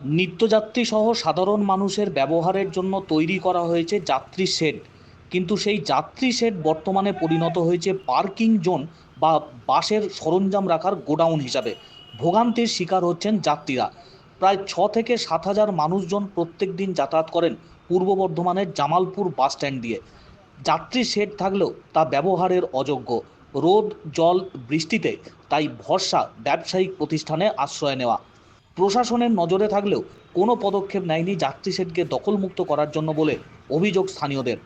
নিত্যযাত্রী সহ সাধারণ মানুষের ব্যবহারের জন্য তৈরি করা হয়েছে যাত্রী শেড কিন্তু সেই যাত্রী শেড বর্তমানে পরিণত হয়েছে পার্কিং জোন বা বাসের সরঞ্জাম রাখার গোডাউন হিসাবে। ভোগান্তির শিকার হচ্ছেন যাত্রীরা। প্রায় ছ থেকে সাত হাজার মানুষজন প্রত্যেক দিন যাতায়াত করেন পূর্ব বর্ধমানের জামালপুর বাস স্ট্যান্ড দিয়ে। যাত্রী শেড থাকলেও তা ব্যবহারের অযোগ্য। রোদ, জল, বৃষ্টিতে তাই ভরসা ব্যবসায়িক প্রতিষ্ঠানে আশ্রয় নেওয়া। প্রশাসনের নজরে থাকলেও কোনো পদক্ষেপ নেয়নি যাত্রী সেটকে দখলমুক্ত করার জন্য বলে অভিযোগ স্থানীয়দের।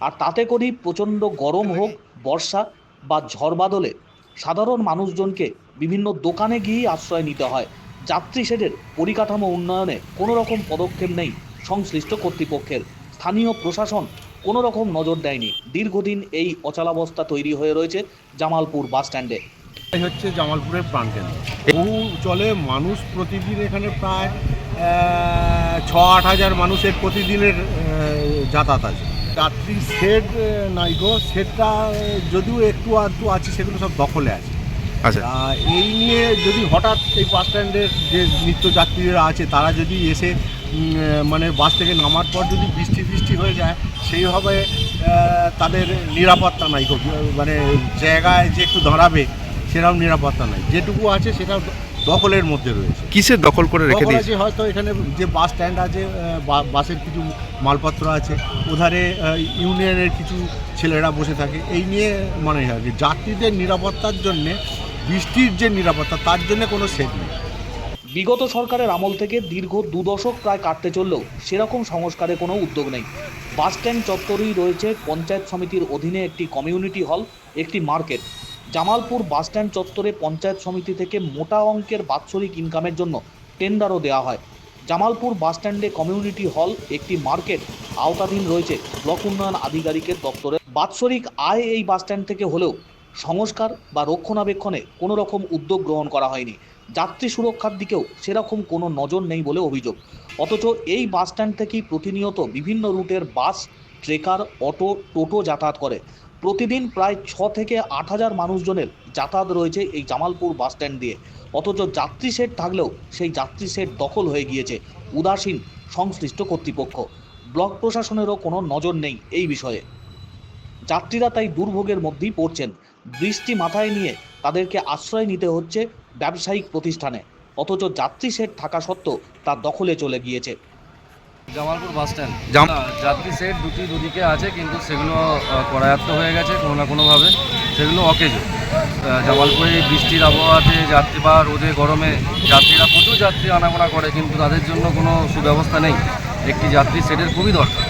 আর তাতে করেই প্রচণ্ড গরম হোক, বর্ষা বা ঝড় বাদলে সাধারণ মানুষজনকে বিভিন্ন দোকানে গিয়েই আশ্রয় নিতে হয়। যাত্রী শেডের পরিকাঠামো উন্নয়নে কোনো রকম পদক্ষেপ নেই সংশ্লিষ্ট কর্তৃপক্ষের। স্থানীয় প্রশাসন কোনো রকম নজর দেয়নি। দীর্ঘদিন এই অচলাবস্থা তৈরি হয়ে রয়েছে জামালপুর বাস স্ট্যান্ডে এই হচ্ছে জামালপুরের প্রাণকেন্দ্র বহু চলে মানুষ প্রতিদিন এখানে প্রায় ছ আট হাজার মানুষের প্রতিদিনের যাতায়াত আছে। যাত্রী শেড নাইগো শেডটা যদিও একটু আধটু আছে সেগুলো সব দখলে আছে। আচ্ছা। এই নিয়ে যদি হঠাৎ এই বাস স্ট্যান্ডের যে নিত্য যাত্রীরা আছে তারা যদি এসে মানে বাস থেকে নামার পর যদি বৃষ্টি বৃষ্টি হয়ে যায় সেইভাবে তাদের নিরাপত্তা নাই গো। মানে জায়গায় যে একটু দাঁড়াবে সেরকম নিরাপত্তা নাই। যেটুকু আছে সেটা দখলের মধ্যে রয়েছে। কিসের দখল করে রেখে দিয়েছে? হয়তো এখানে যে বাস স্ট্যান্ড আছে বা- বাসের কিছু মালপত্র আছে ওধারে ইউনিয়নের কিছু ছেলেরা বসে থাকে। এই নিয়ে মানে হয় যে যাত্রীদের নিরাপত্তার জন্যে বৃষ্টির যে নিরাপত্তা তার জন্য কোনো সেট নেই। বিগত সরকারের আমল থেকে দীর্ঘ দু দশক প্রায় কাটতে চললেও সেরকম সংস্কারে কোনো উদ্যোগ নেই। বাস স্ট্যান্ড চত্বরেই রয়েছে পঞ্চায়েত সমিতির অধীনে একটি কমিউনিটি হল একটি মার্কেট। জামালপুর বাসস্ট্যান্ড চত্বরে পঞ্চায়েত সমিতি থেকে মোটা অঙ্কের বাৎসরিক ইনকামের জন্য টেন্ডারও দেওয়া হয়। জামালপুর বাসস্ট্যান্ডে কমিউনিটি হল, একটি মার্কেট, আওতাধীন রয়েছে ব্লক উন্নয়ন আধিকারিকের দপ্তরে। বাৎসরিক আয় এই বাসস্ট্যান্ড থেকে হলেও সংস্কার বা রক্ষণাবেক্ষণে কোনো রকম উদ্যোগ গ্রহণ করা হয়নি। যাত্রী সুরক্ষার দিকেও সেরকম কোনো নজর নেই বলে অভিযোগ। অথচ এই বাসস্ট্যান্ড থেকেই প্রতিনিয়ত বিভিন্ন রুটের বাস, ট্রেকার, অটো, টোটো যাতায়াত করে। প্রতিদিন প্রায় ছ থেকে আট হাজার মানুষজনের যাতায়াত রয়েছে এই জামালপুর বাস স্ট্যান্ড দিয়ে। অথচ যাত্রী সেট থাকলেও সেই যাত্রী সেট দখল হয়ে গিয়েছে উদাসীন সংশ্লিষ্ট কর্তৃপক্ষ। ব্লক প্রশাসনেরও কোনো নজর নেই এই বিষয়ে। যাত্রীরা তাই দুর্ভোগের মধ্যেই পড়ছেন। বৃষ্টি মাথায় নিয়ে তাদেরকে আশ্রয় নিতে হচ্ছে ব্যবসায়িক প্রতিষ্ঠানে। অথচ যাত্রী সেট থাকা সত্ত্বেও তা দখলে চলে গিয়েছে। Jamalpur bus stand. যাত্রী সেট দুটি দুদিকে আছে কিন্তু সেগুলো করায়ত্ত হয়ে গেছে কোনো না কোনোভাবে। সেগুলো অকেজো। জামালপুরে বৃষ্টির আবহাওয়াতে যাত্রী বা রোদে গরমে যাত্রীরা প্রচুর যাত্রী আনাগোনা করে কিন্তু তাদের জন্য কোনো সুব্যবস্থা নেই। একটি যাত্রী সেটের খুবই দরকার।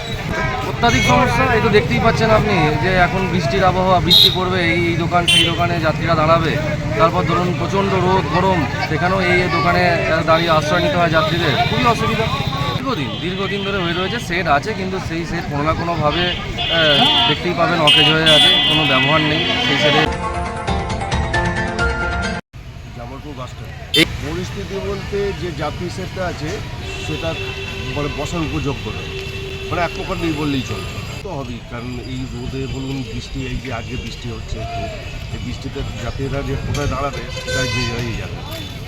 অত্যাধিক সমস্যা এই তো দেখতেই পাচ্ছেন আপনি যে এখন বৃষ্টির আবহাওয়া বৃষ্টি পড়বে এই এই দোকান সেই দোকানে যাত্রীরা দাঁড়াবে। তারপর ধরুন প্রচণ্ড রোদ গরম সেখানেও এই দোকানে দাঁড়িয়ে আশ্রয় নিতে হয় যাত্রীদের। খুবই অসুবিধা। দীর্ঘদিন দীর্ঘদিন ধরে হয়ে রয়েছে সেট আছে, কিন্তু সেই সেট কোনো না কোনোভাবে দেখতেই পাবেন অকেজ হয়ে আছে, কোনো ব্যবহার নেই, সেই সেটে এই- পরিস্থিতি বলতে যে যাত্রী সেটটা আছে, সেটা মানে বসার উপযোগ্য নয়। মানে এক প্রকার নেই বললেই চলে। তো হবেই, কারণ এই রোদে বলুন, বৃষ্টি, এই যে আজকে বৃষ্টি হচ্ছে, এই বৃষ্টিতে যাত্রীরা যে কোথায় দাঁড়াবে, সেটাই যে যাবে।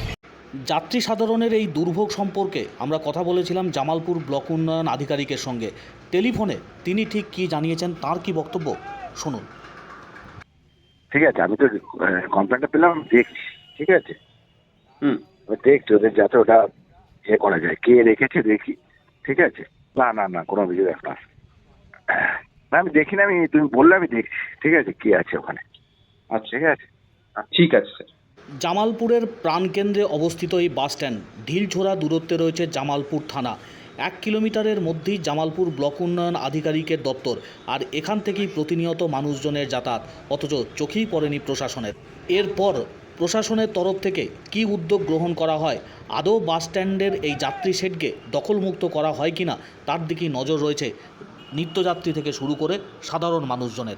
যাত্রী সাধারণের এই দুর্ভোগ সম্পর্কে আমরা কথা বলেছিলাম জামালপুর ব্লক উন্নয়ন আধিকারিকের সঙ্গে। টেলিফোনে তিনি ঠিক কী জানিয়েছেন তার কি বক্তব্য? শুনুন। ঠিক আছে আমি তো কমপ্লেনটা পেলাম দেখছি ঠিক আছে। হুম। দেখছি ওদের যাতে ওটা ইয়ে করা যায় কে রেখেছে দেখি ঠিক আছে। না না না কোনো অভিযোগ আসে না। আমি দেখি না আমি তুমি বললে আমি দেখছি ঠিক আছে কে আছে ওখানে। আচ্ছা। ঠিক আছে। ঠিক আছে স্যার। জামালপুরের প্রাণকেন্দ্রে অবস্থিত এই বাস স্ট্যান্ড ঢিলছোড়া দূরত্বে রয়েছে জামালপুর থানা। এক কিলোমিটারের মধ্যেই জামালপুর ব্লক উন্নয়ন আধিকারিকের দপ্তর আর এখান থেকেই প্রতিনিয়ত মানুষজনের যাতায়াত, অথচ চোখেই পড়েনি প্রশাসনের। এরপর প্রশাসনের তরফ থেকে কী উদ্যোগ গ্রহণ করা হয়, আদৌ বাস স্ট্যান্ডের এই যাত্রী শেডকে দখলমুক্ত করা হয় কিনা, তার দিকেই নজর রয়েছে নিত্যযাত্রী থেকে শুরু করে সাধারণ মানুষজনের।